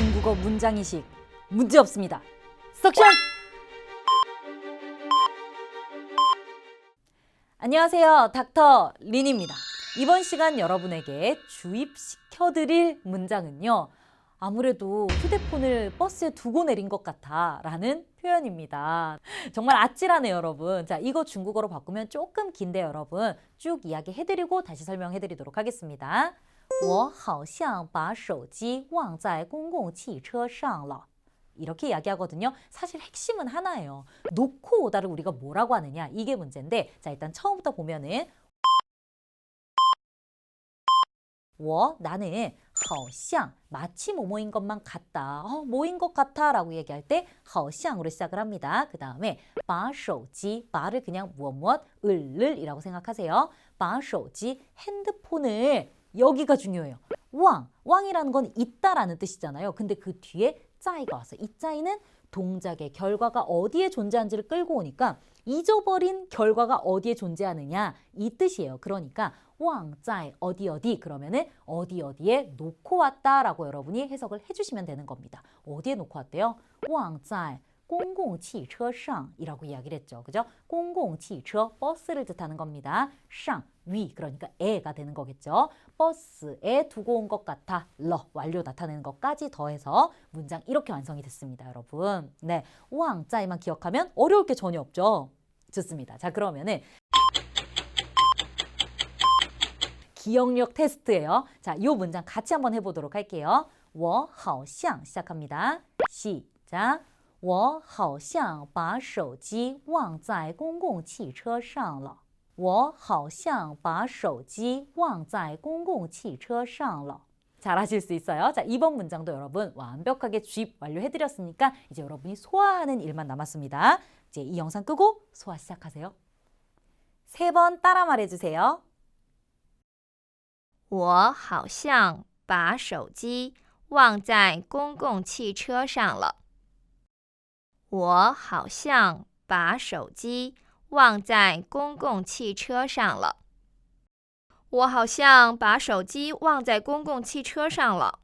중국어 문장이식 문제 없습니다. 석션! 안녕하세요. 닥터 린입니다. 이번 시간 여러분에게 주입시켜드릴 문장은요. 아무래도 휴대폰을 버스에 두고 내린 것 같아 라는 표현입니다. 정말 아찔하네요, 여러분. 자, 이거 중국어로 바꾸면 조금 긴데 여러분 쭉 이야기해드리고 다시 설명해드리도록 하겠습니다. 我好像把手机忘在公共汽车上了. 이렇게 이야기하거든요. 사실 핵심은 하나예요. 놓고 오다를 우리가 뭐라고 하느냐 이게 문제인데 자 일단 처음부터 보면은 我 나는 好像 마치 뭐뭐인 것만 같다. 어, 뭐인 것 같아라고 얘기할 때 好像으로 시작을 합니다. 그 다음에 把手机 바를 그냥 무엇 무엇 을을이라고 생각하세요. 把手机 핸드폰을 여기가 중요해요. 왕 왕이라는 건 있다라는 뜻이잖아요. 근데 그 뒤에 짜이가 왔어요. 이 짜이는 동작의 결과가 어디에 존재하는지를 끌고 오니까 잊어버린 결과가 어디에 존재하느냐 이 뜻이에요. 그러니까 왕짜이 어디 어디 그러면은 어디 어디에 놓고 왔다라고 여러분이 해석을 해주시면 되는 겁니다. 어디에 놓고 왔대요? 왕짜이 公共汽车上이라고 이야기를 했죠. 그죠? 公共汽车 버스를 뜻하는 겁니다. 上 위 그러니까 에가 되는 거겠죠. 버스에 두고 온 것 같아 러 완료 나타내는 것까지 더해서 문장 이렇게 완성이 됐습니다, 여러분. 네, 왕짜이만 기억하면 어려울 게 전혀 없죠. 좋습니다. 자 그러면은 기억력 테스트예요. 자, 이 문장 같이 한번 해보도록 할게요. 我好像 시작합니다. 시작. 我好像把手机忘在公共汽车上了。我好像把手机忘在公共汽车上了。 잘하실 수 있어요. 자, 이번 문장도 여러분 완벽하게 주입 완료해드렸으니까 이제 여러분이 소화하는 일만 남았습니다. 이제 이 영상 끄고 소화 시작하세요. 세 번 따라 말해주세요. 我好像把手机忘在公共汽车上了。 我好像把手机忘在公共汽车上了。我好像把手机忘在公共汽车上了。